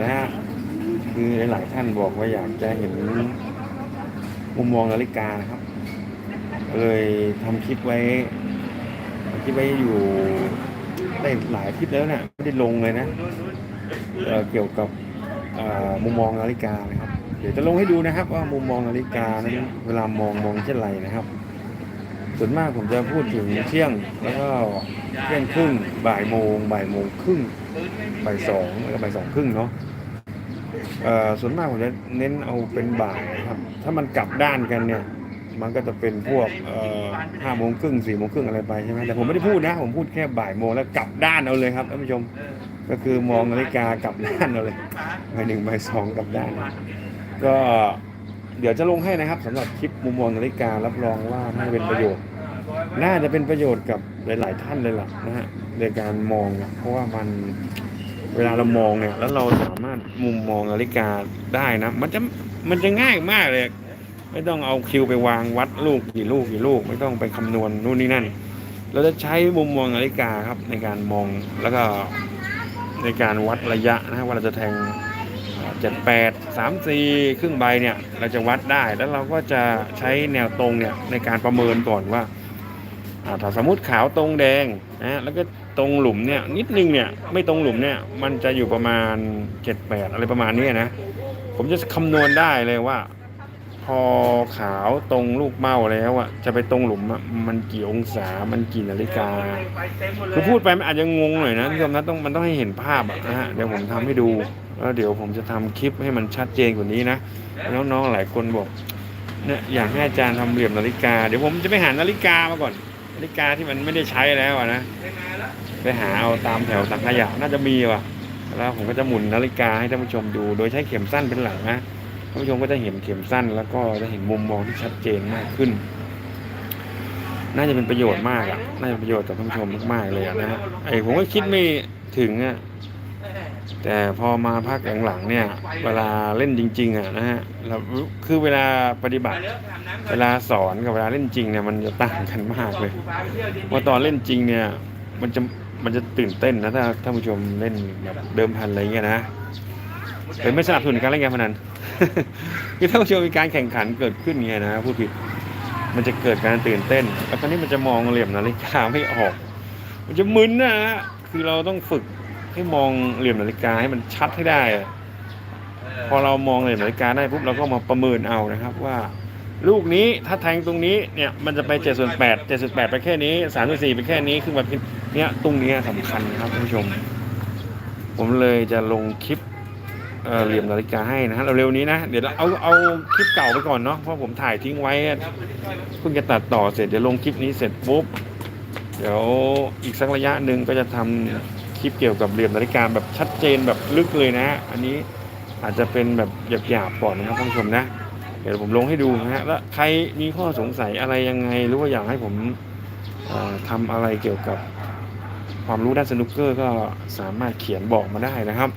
นะฮะคือหลาย ๆ ท่านบอกว่าอยากจะเห็นมุมมองนาฬิกานะครับ เลยทำคลิปไว้ทำคลิปไว้อยู่ได้หลายคลิปแล้วเนี่ยไม่ได้ลงเลยนะเเกี่ยวกับมุมมองนาฬิกานะครับ เดี๋ยวจะลงให้ดูนะครับ ว่ามุมมองนาฬิกานั้นเวลามองมองเช่นไรนะครับ ส่วนมากผมจะพูดถึงเที่ยงแล้วก็เที่ยงครึ่งบ่ายโมงบ่ายโมงครึ่งบ่ายสองแล้วก็บ่ายสองครึ่งเนาะ ส่วนมากผมจะเน้นเอาเป็นบ่ายนะครับ ถ้ามันกลับด้านกันเนี่ย มันก็จะเป็นพวกห้าโมงครึ่งสี่โมงครึ่งอะไรไปใช่ไหมแต่ผมไม่ได้พูดนะ ผมพูดแค่บ่ายโมงแล้วกลับด้านเอาเลยครับท่านผู้ชม ก็คือมองนาฬิกากลับด้านเอาเลยบ่ายหนึ่งบ่ายสองกลับด้าน ก็เดี๋ยวจะลงให้นะครับสำหรับคลิปมุมมองนาฬิการับรองว่าน่าจะเป็นประโยชน์ น่าจะเป็นประโยชน์กับหลาย ๆ ท่านเลยล่ะนะฮะในการมองเพราะว่ามัน เวลาเรามองเนี่ย แล้วเราสามารถมุมมองนาฬิกาได้นะ มันจะมันจะง่ายมากเลย ไม่ต้องเอาคิวไปวางวัดลูกกี่ลูกกี่ลูก ไม่ต้องไปคำนวณนู่นนี่นั่น เราจะใช้มุมมองนาฬิกาครับในการมองแล้วก็ในการวัดระยะนะว่าเราจะแทงเจ็ดแปดสามสี่ครึ่งใบเนี่ย เราจะวัดได้แล้วเราก็จะใช้แนวตรงเนี่ยในการประเมินก่อนว่า ถ้าสมมติขาวตรงแดงนะแล้วก็ตรงหลุมเนี่ยนิดนึงเนี่ยไม่ตรงหลุมเนี่ยมันจะอยู่ประมาณเจ็ดแปดอะไรประมาณนี้นะผมจะคำนวณได้เลยว่า พอขาวตรงลูกเมาแล้วอะจะไปตรงหลุมอะมันกี่องศามันกี่นาฬิกาคือพูดไปมันอาจจะงงหน่อยนะท่านผู้ชมนะต้องมันต้องให้เห็นภาพอะนะฮะเดี๋ยวผมทำให้ดูแล้วเดี๋ยวผมจะทำคลิปให้มันชัดเจนกว่านี้นะน้องๆหลายคนบอกเนี่ยอยากให้อาจารย์ทำเหลี่ยมนาฬิกา เดี๋ยวผมจะไปหานาฬิกามาก่อน นาฬิกาที่มันไม่ได้ใช้แล้วอะนะไปหาเอาตามแถวสังขยะน่าจะมีว่ะ แล้วผมก็จะหมุนนาฬิกาให้ท่านผู้ชมดู โดยใช้เข็มสั้นเป็นหลักนะท่านผู้ชมก็จะเห็นเข็มสั้น แล้วก็จะเห็นมุมมองที่ชัดเจนมากขึ้น น่าจะเป็นประโยชน์มากอะ น่าจะประโยชน์ต่อท่านผู้ชมมากๆเลยนะฮะไอผมก็คิดไม่ถึงอะ แต่พอมาภาคหลังๆเนี่ย เวลาเล่นจริง ๆอะนะฮะเราคือเวลาปฏิบัติ เวลาสอนกับเวลาเล่นจริงเนี่ยมันจะต่างกันมากเลยว่าตอนเล่นจริงเนี่ย มันจะมันจะตื่นเต้นนะถ้าท่านผู้ชมเล่นแบบเดิมพันอะไรเงี้ยนะเป็นไม่สนับสนุนการเล่นการพนันคือถ้านผู้ชมมีการแข่งขันเกิดขึ้นเงี้ยนะพูดผิดมันจะเกิดการตื่นเต้นแล้วตอนนี้มันจะมองเหลี่ยมนาฬิกาไม่ออก มันจะมึนนะฮะคือเราต้องฝึก ให้มองเหลี่ยมนาฬิกาให้มันชัดให้ได้อะพอเรามองเหลี่ยมนาฬิกาได้ปุ๊บเราก็มาประเมินเอานะครับว่า ลูกนี้ถ้าแทงตรงนี้เนี่ยมันจะไป7ส่วน8 7ส่วน8ไปแค่นี้3ส่วน4ไปแค่นี้คือแบบเนี้ยตรงเนี้ยสำคัญนะครับท่านผู้ชม ผมเลยจะลงคลิปเอ่อเหลี่ยมนาฬิกาให้นะฮะเร็วๆนี้นะ เดี๋ยวเราเอาเอาคลิปเก่าไปก่อนเนาะเพราะผมถ่ายทิ้งไว้เพิ่งจะตัดต่อเสร็จเดี๋ยวลงคลิปนี้เสร็จปุ๊บเดี๋ยวอีกสักระยะหนึ่งก็จะทำ คลิปเกี่ยวกับเหลี่ยมนาฬิกาแบบชัดเจนแบบลึกเลยนะฮะอันนี้อาจจะเป็นแบบหยาบๆก่อนนะครับท่านผู้ชมนะเดี๋ยวผมลงให้ดูนะฮะแล้วใครมีข้อสงสัยอะไรยังไง หรือว่าอยากให้ผมเอ่อทำอะไรเกี่ยวกับความรู้ด้านสนุกเกอร์ก็สามารถเขียนบอกมาได้นะครับ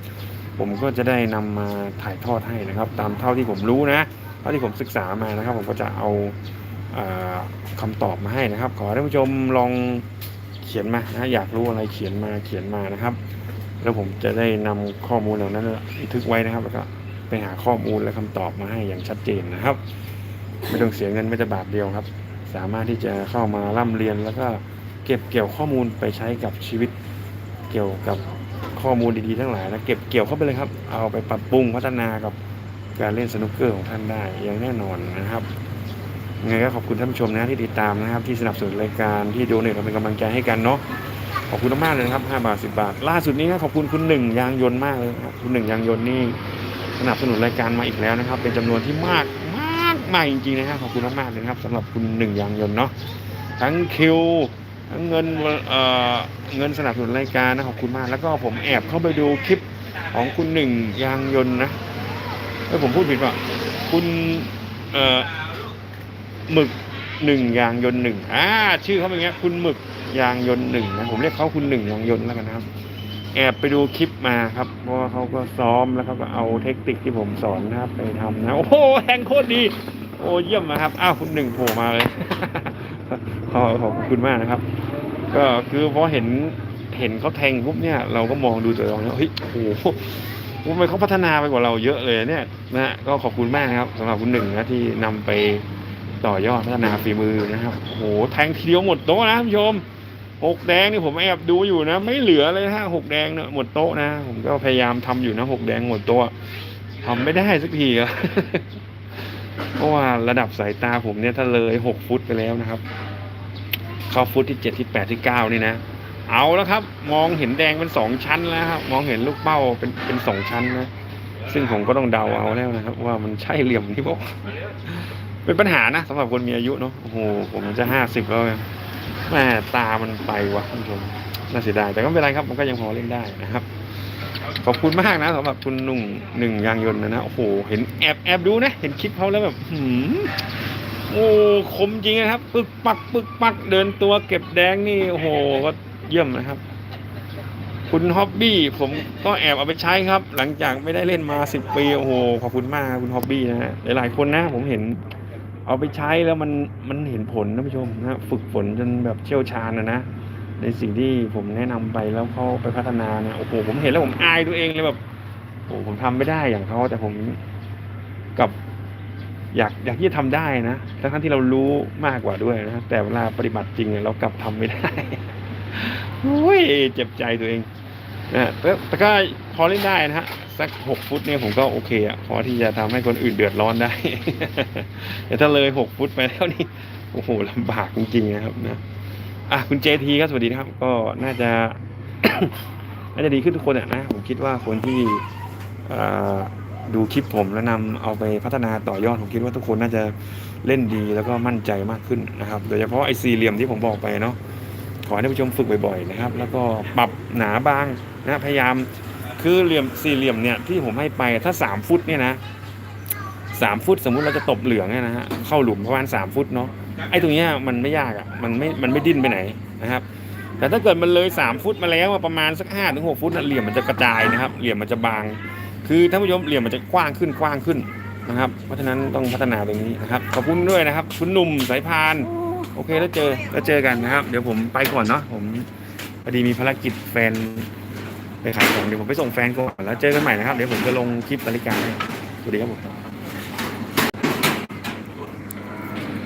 ผมก็จะได้นำมาถ่ายทอดให้นะครับ ตามเท่าที่ผมรู้นะเท่าที่ผมศึกษามานะครับ ผมก็จะเอาอ่อคำตอบมาให้นะครับ ขอท่านผู้ชมลอง ขียนมานะอยากรู้อะไรเขียนมาเขียนมานะครับ แล้วผมจะได้นำข้อมูลเหล่านั้นบันทึกไว้นะครับแล้วก็ไปหาข้อมูลและคำตอบมาให้อย่างชัดเจนนะครับ ไม่ต้องเสียเงินไม่แต่บาทเดียวครับ สามารถที่จะเข้ามาร่ำเรียนแล้วก็เก็บเกี่ยวข้อมูลไปใช้กับชีวิตเกี่ยวกับข้อมูลดีๆทั้งหลายนะเก็บเกี่ยวเข้าไปเลยครับ เอาไปปรับปรุงพัฒนากับการเล่นสนุกเกอร์ของท่านได้อย่างแน่นอนนะครับ ยังไงก็ขอบคุณท่านผู้ชมนะที่ติดตามนะครับ ที่สนับสนุนรายการที่ดูเนี่ยเราเป็นกำลังใจให้กันเนาะขอบคุณมากๆเลยนะครับ5บาท10 บาท ล่าสุดนี้นะขอบคุณคุณหนึ่งยางยนต์มากเลยครับคุณหนึ่งยางยนต์นี่สนับสนุนรายการมาอีกแล้วนะครับ เป็นจำนวนที่มากมากมากจริงๆนะครับขอบคุณมากๆเลยนะครับสำหรับคุณหนึ่งยางยนต์เนาะทั้งคิวทั้งเงินเอ่อเงินสนับสนุนรายการนะขอบคุณมาก แล้วก็ผมแอบเข้าไปดูคลิปของคุณหนึ่งยางยนต์นะเอ้ยผมพูดผิดป่ะคุณเอ่อ หมึกหนึ่งยางยนต์หนึ่งอ่าชื่อเขาเป็นอย่างเงี้ยคุณหมึกยางยนต์หนึ่งนะผมเรียกเขาคุณหนึ่งยางยนต์แล้วกันนะครับ แอบไปดูคลิปมาครับ เพราะว่าเขาก็ซ้อมแล้วเขาก็เอาเทคนิคที่ผมสอนนะครับ ไปทำนะโอ้โหแทงโคตรดี โอ้เยี่ยมนะครับอ้าวคุณหนึ่งโผล่มาเลยขอขอบคุณมากนะครับ ก็คือพอเห็นเห็นเขาแทงปุ๊บเนี่ย เราก็มองดูตัวเราแล้วเฮ้ยโอ้โหทำไมเขาพัฒนาไปกว่าเราเยอะเลยเนี่ยนะฮะก็ขอบคุณมากนะครับสำหรับคุณหนึ่งนะที่นำไป ต่อยอดพัฒนาฝีมือนะครับโอ้โหแทงทีเดียวหมดโต๊ะนะท่านผู้ชมหกแดงนี่ผมแอบดูอยู่นะ ไม่เหลือเลยฮะหกแดงเนี่ยหมดโต๊ะนะ ผมก็พยายามทำอยู่นะหกแดงหมดโต๊ะทำไม่ได้สักทีอะเพราะว่าระดับสายตาผมเนี่ยถ้าเลยหกฟุตไปแล้วนะครับ เข้าฟุตที่เจ็ดที่แปดที่เก้านี่นะเอาแล้วครับ มองเห็นแดงเป็นสองชั้นแล้วครับมองเห็นลูกเป้าเป็นเป็นสองชั้นนะซึ่งผมก็ต้องเดาเอาแล้วนะครับ ว่ามันใช่เหลี่ยมที่บอก เป็นปัญหานะสำหรับคนมีอายุเนาะโอ้โหผมจะห้าสิบแล้วแม่ตามันไปวะท่านผู้ชมน่าเสียดายแต่ก็ไม่เป็นไรครับมันก็ยังพอเล่นได้นะครับ ขอบคุณมากนะสำหรับคุณหนุ่งหนึ่งยางยนต์นะนะโอ้โหเห็นแอบแอบดูนะ เห็นคลิปเขาแล้วแบบหืมโอ้คมจริงนะครับปึกปักปึกปักเดินตัวเก็บแดงนี่โอ้โหก็เยี่ยมนะครับ คุณฮ็อบบี้ผมก็แอบเอาไปใช้ครับ หลังจากไม่ได้เล่นมาสิบปีโอ้โหขอบคุณมากคุณฮ็อบบี้นะฮะหลายๆคนนะผมเห็น เอาไปใช้แล้วมันมันเห็นผลนะผู้ชมนะฝึกฝนจนแบบเชี่ยวชาญนะนะในสิ่งที่ผมแนะนำไปแล้วเขาไปพัฒนาเนี่ยโอ้โหผมเห็นแล้วผมอายตัวเองเลยแบบโอ้โหผมทำไม่ได้อย่างเขาแต่ผมกับอยากอยากที่จะทำได้นะทั้งที่เรารู้มากกว่าด้วยนะแต่เวลาปฏิบัติจริงเนี่ยเรากลับทำไม่ได้โอ้ยเจ็บใจตัวเอง นะแต่แต่ก็พอเล่นได้นะฮะสักหกฟุตเนี่ยผมก็โอเคอะพอที่จะทำให้คนอื่นเดือดร้อนได้ แต่ถ้าเลยหกฟุตไปแล้วนี่โอ้โหลำบากจริงๆนะครับนะอะคุณเจทีครับสวัสดีนะครับ ก็น่าจะ น่าจะดีขึ้นทุกคนอะนะผมคิดว่าคนที่ดูคลิปผมแล้วนำเอาไปพัฒนาต่อยอดผมคิดว่าทุกคนน่าจะเล่นดีแล้วก็มั่นใจมากขึ้นนะครับโดยเฉพาะไอ้สี่เหลี่ยมที่ผมบอกไปเนาะ ขอให้ท่านผู้ชมฝึกบ่อยๆนะครับ แล้วก็ปรับหนาบางนะพยายามคือเหลี่ยมสี่เหลี่ยมเนี่ยที่ผมให้ไปถ้าสามฟุตเนี่ยนะสามฟุตสมมุติเราจะตบเหลืองเนี่ยนะฮะเข้าหลุมประมาณสามฟุตเนาะไอ้ตรงเนี้ยมันไม่ยากอะมันไม่มันไม่ดิ้นไปไหนนะครับ แต่ถ้าเกิดมันเลยสามฟุตมาแล้วอะประมาณสักห้าถึงหกฟุตนะเหลี่ยมมันจะกระจายนะครับ เหลี่ยมมันจะบาง คือท่านผู้ชมเหลี่ยมมันจะกว้างขึ้นกว้างขึ้นนะครับ เพราะฉะนั้นต้องพัฒนาตรงนี้นะครับขอบคุณด้วยนะครับ คุณหนุ่มสายพาน โอเคแล้วเจอแล้วเจอกันนะครับ เดี๋ยวผมไปก่อนเนาะผมพอดีมีภารกิจแฟนไปขายของเดี๋ยวผมไปส่งแฟนก่อนแล้วเจอกันใหม่นะครับ เดี๋ยวผมจะลงคลิปนาฬิกาให้สวัสดีครับผม